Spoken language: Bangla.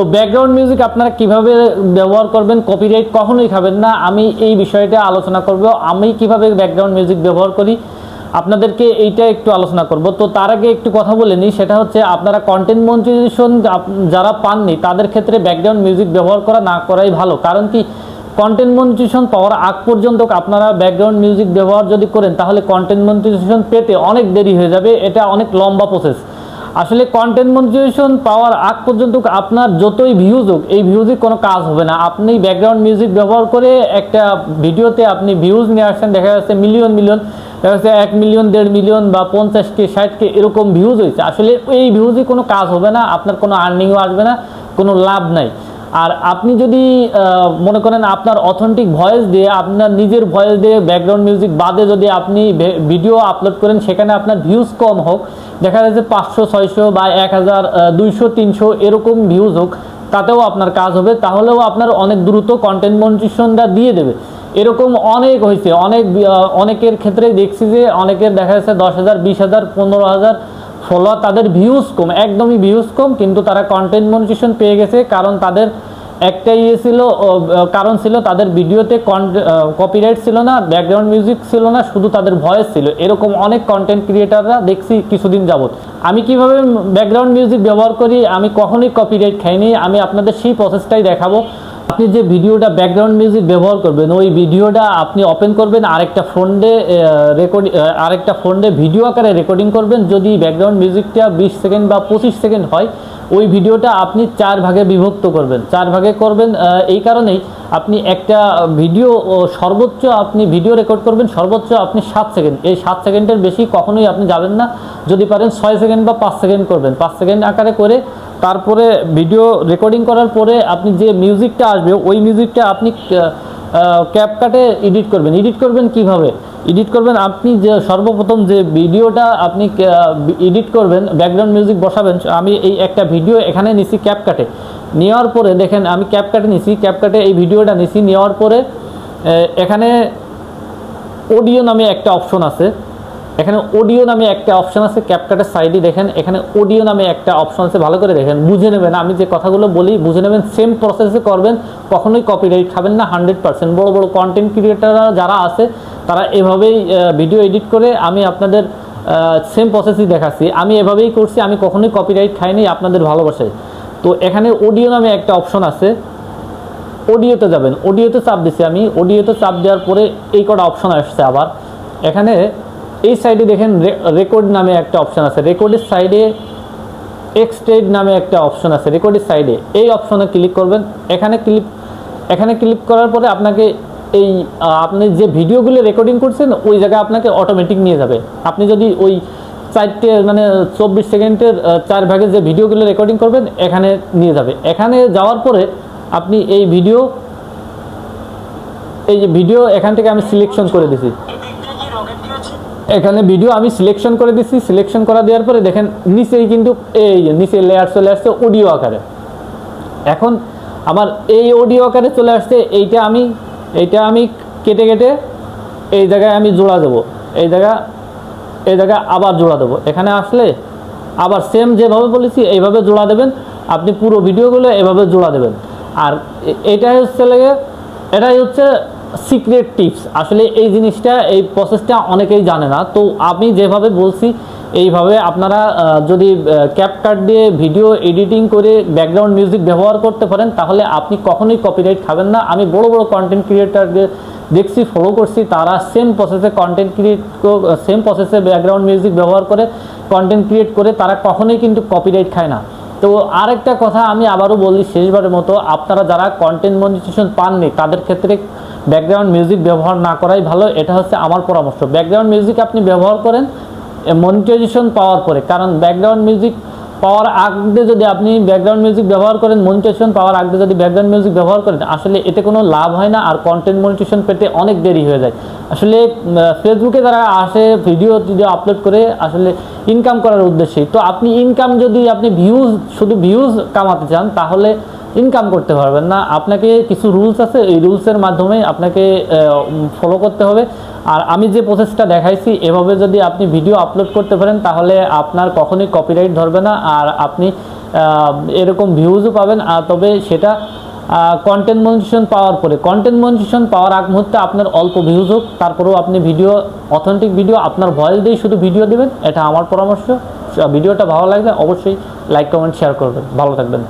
তো ব্যাকগ্রাউন্ড মিউজিক আপনারা কীভাবে ব্যবহার করবেন কপিরাইট কখনোই খাবেন না। আমি এই বিষয়টা আলোচনা করব। আমি কীভাবে ব্যাকগ্রাউন্ড মিউজিক ব্যবহার করি, আপনাদেরকে এইটা একটু আলোচনা করব। তো তার আগে একটু কথা বলে নিই, সেটা হচ্ছে আপনারা কন্টেন্ট মনিটাইজেশন যারা পাননি, তাদের ক্ষেত্রে ব্যাকগ্রাউন্ড মিউজিক ব্যবহার করা না করাই ভালো। কারণ কি কন্টেন্ট মনিটাইজেশন পাওয়ার আগ পর্যন্ত আপনারা ব্যাকগ্রাউন্ড মিউজিক ব্যবহার যদি করেন, তাহলে কন্টেন্ট মনিটাইজেশন পেতে অনেক দেরি হয়ে যাবে। এটা অনেক লম্বা প্রসেস আসলে কন্টেন্ট মনিটাইজেশন পাওয়ার আগ পর্যন্ত আপনার যতই ভিউজ হোক, এই ভিউজে কোনো কাজ হবে না। আপনি ব্যাকগ্রাউন্ড মিউজিক ব্যবহার করে একটা ভিডিওতে আপনি ভিউজ নিয়ে আসছেন, দেখা যাচ্ছে মিলিয়ন মিলিয়ন দেখা যাচ্ছে এক মিলিয়ন দেড় মিলিয়ন বা পঞ্চাশ কে, ষাট কে, এরকম ভিউজ হয়েছে। আসলে এই ভিউজে কোনো কাজ হবে না, আপনার কোনো আর্নিংও আসবে না, কোনো লাভ নাই। আর আপনি যদি মনে করেন আপনার অথেন্টিক ভয়েস দিয়ে, আপনার নিজের ভয়েস দিয়ে ব্যাকগ্রাউন্ড মিউজিক বাদে যদি আপনি ভিডিও আপলোড করেন, সেখানে আপনার ভিউজ কম হোক দেখা যাচ্ছে পাঁচশো, ছয়শো বা এক হাজার দুইশো, তিনশো এরকম ভিউজ হোক, তাতেও আপনার কাজ হবে। তাহলেও আপনার অনেক দ্রুত কন্টেন্ট মনিটেশনটা দিয়ে দেবে। এরকম অনেক হয়েছে। অনেক অনেকের ক্ষেত্রে দেখছি যে অনেকের দেখা যাচ্ছে দশ হাজার, বিশ হাজার, পনেরো হাজার ফলোয়ার তাদের ভিউজ কম, একদমই ভিউজ কম, কিন্তু তারা কন্টেন্ট মনিটেশন পেয়ে গেছে, কারণ তাদের একটা ইয়ে ছিল কারণ ছিল তাদের ভিডিওতে কপিরাইট ছিল না ব্যাকগ্রাউন্ড মিউজিক ছিল না, শুধু তাদের ভয়েস ছিল। এরকম অনেক কন্টেন্ট ক্রিয়েটাররা দেখছি কিছুদিন যাবত আমি কীভাবে ব্যাকগ্রাউন্ড মিউজিক ব্যবহার করি, আমি কখনোই কপিরাইট খাইনি, আমি আপনাদের সেই প্রসেসটাই দেখাবো। আপনি যে ভিডিওটা ব্যাকগ্রাউন্ড মিউজিক ব্যবহার করবেন, ওই ভিডিওটা আপনি ওপেন করবেন, আরেকটা ফোনে রেকর্ড আরেকটা ফোনে ভিডিও আকারে রেকর্ডিং করবেন। যদি ব্যাকগ্রাউন্ড মিউজিকটা বিশ সেকেন্ড বা পঁচিশ সেকেন্ড হয় ওই ভিডিওটা আপনি চার ভাগে বিভক্ত করবেন। চার ভাগে করবেন এই কারণেই আপনি একটা ভিডিও সর্বোচ্চ আপনি ভিডিও রেকর্ড করবেন, সর্বোচ্চ আপনি সাত সেকেন্ড। এই সাত সেকেন্ডের বেশি কখনোই আপনি যাবেন না। যদি পারেন ছয় সেকেন্ড বা পাঁচ সেকেন্ড করবেন। পাঁচ সেকেন্ড আকারে করে তারপরে ভিডিও রেকর্ডিং করার পরে আপনি যে মিউজিকটা আসবে, ওই মিউজিকটা আপনি ক্যাপকাটে এডিট করবেন। এডিট করবেন কীভাবে? এডিট করবেন, আপনি যে সর্বপ্রথম যে ভিডিওটা আপনি এডিট করবেন ব্যাকগ্রাউন্ড মিউজিক বসাবেন, আমি এই একটা ভিডিও এখানে নিছি ক্যাপকাটে নেওয়ার পরে দেখেন, আমি ক্যাপকাটে নিছি ক্যাপকাটে এই ভিডিওটা নিছি, নেওয়ার পরে এখানে অডিও নামে একটা অপশন আছে। এখানে অডিও নামে একটা অপশন আছে ক্যাপকাটের সাইডে দেখেন, এখানে অডিও নামে একটা অপশন আছে, ভালো করে দেখেন, বুঝে নেবেন, আমি যে কথাগুলো বলি, বুঝে নেবেন সেম প্রসেসে করবেন, কখনোই কপিরাইট খাবেন না হান্ড্রেড পার্সেন্ট বড়ো বড়ো কন্টেন্ট ক্রিয়েটাররা যারা আছে তারা এভাবেই ভিডিও এডিট করে আমি আপনাদের সেম প্রসেসই দেখাচ্ছি। আমি এভাবেই করছি, আমি কখনোই কপিরাইট খাইনি আপনাদের ভালোবাসায়। তো এখানে অডিও নামে একটা অপশন আছে। অডিওতে যাবেন। অডিওতে চাপ দিছি আমি। অডিওতে চাপ দেওয়ার পরে এই কটা অপশন আসছে আবার। এখানে এই সাইডে দেখেন রেকর্ড নামে একটা অপশন আছে। রেকর্ডের সাইডে এক্সটেড নামে একটা অপশন আছে। রেকর্ডের সাইডে এই অপশনে ক্লিক করবেন। এখানে ক্লিক এখানে ক্লিক করার পরে আপনাকে এই আপনি যে ভিডিওগুলো রেকর্ডিং করছেন, ওই জায়গায় আপনাকে অটোমেটিক নিয়ে যাবে। আপনি যদি ওই চারটে মানে চব্বিশ সেকেন্ডের চার ভাগে যে ভিডিওগুলো রেকর্ডিং করবেন, এখানে নিয়ে যাবে। এখানে যাওয়ার পরে আপনি এই ভিডিও এই যে ভিডিও এখান থেকে আমি সিলেকশন করে দিছি। এখানে ভিডিও আমি সিলেকশন করে দিচ্ছি সিলেকশন করা দেওয়ার পরে দেখেন, নিচেই কিন্তু এই নিচে লেয়ার চলে আসছে অডিও আকারে। এখন আমার এই অডিও আকারে চলে আসছে, এইটা আমি এইটা আমি কেটে কেটে এই জায়গায় আমি জোড়া দেবো। এই জায়গা, এই জায়গায় আবার জোড়া দেবো। এখানে আসলে আবার সেম যেভাবে বলেছি, এইভাবে জোড়া দেবেন। আপনি পুরো ভিডিওগুলো এভাবে জোড়া দেবেন। আর এটাই হচ্ছে লেগে, এটাই হচ্ছে সিক্রেট টিপস আসলে এই জিনিসটা, এই প্রসেসটা অনেকেই জানে না। তো আমি যেভাবে বলছি, এইভাবে আপনারা যদি ক্যাপকাট দিয়ে ভিডিও এডিটিং করে ব্যাকগ্রাউন্ড মিউজিক ব্যবহার করতে পারেন, তাহলে আপনি কখনোই কপিরাইট খাবেন না। আমি বড় বড় কন্টেন্ট ক্রিয়েটারদের দেখছি ফলো করছি, তারা সেম প্রসেসে কন্টেন্ট ক্রিয়েট সেম প্রসেসে ব্যাকগ্রাউন্ড মিউজিক ব্যবহার করে কন্টেন্ট ক্রিয়েট করে, তারা কখনোই কিন্তু কপিরাইট খায় না। তো আরেকটা কথা আমি আবারও বলি শেষবারের মতো, আপনারা যারা কন্টেন্ট মনিটেশন পাননি, তাদের ক্ষেত্রে ব্যাকগ্রাউন্ড মিউজিক ব্যবহার না করাই ভালো, এটা হচ্ছে আমার পরামর্শ। ব্যাকগ্রাউন্ড মিউজিক আপনি ব্যবহার করেন মনিটাইজেশন পাওয়ার পরে, কারণ ব্যাকগ্রাউন্ড মিউজিক পাওয়ার আগে যদি আপনি ব্যাকগ্রাউন্ড মিউজিক ব্যবহার করেন মনিটেশন পাওয়ার আগে যদি ব্যাকগ্রাউন্ড মিউজিক ব্যবহার করেন, আসলে এতে কোনো লাভ হয় না, আর কন্টেন্ট মনিটেশন পেতে অনেক দেরি হয়ে যায়। আসলে ফেসবুকে যারা আসে ভিডিও টিডিও আপলোড করে, আসলে ইনকাম করার উদ্দেশ্যে তো আপনি ইনকাম যদি আপনি ভিউজ শুধু ভিউজ কামাতে চান, তাহলে ইনকাম করতে পারবেন না। আপনাকে কিছু রুলস আছে, এই রুলসের মাধ্যমে আপনাকে ফলো করতে হবে। আর আমি যে প্রসেসটা দেখাইছি, এভাবে যদি আপনি ভিডিও আপলোড করতে পারেন, তাহলে আপনার কখনোই কপিরাইট ধরবে না। আর আপনি এরকম ভিউজও পাবেন। আর তবে সেটা কন্টেন্ট মনিটেশন পাওয়ার পরে। কন্টেন্ট মনিটেশন পাওয়ার আগ মুহূর্তে আপনার অল্প ভিউজ হোক, তারপরেও আপনি ভিডিও অথেন্টিক ভিডিও আপনার ভয়েস দিয়ে শুধু ভিডিও দেবেন, এটা আমার পরামর্শ। ভিডিওটা ভালো লাগলে অবশ্যই লাইক কমেন্ট শেয়ার করবেন। ভালো থাকবেন।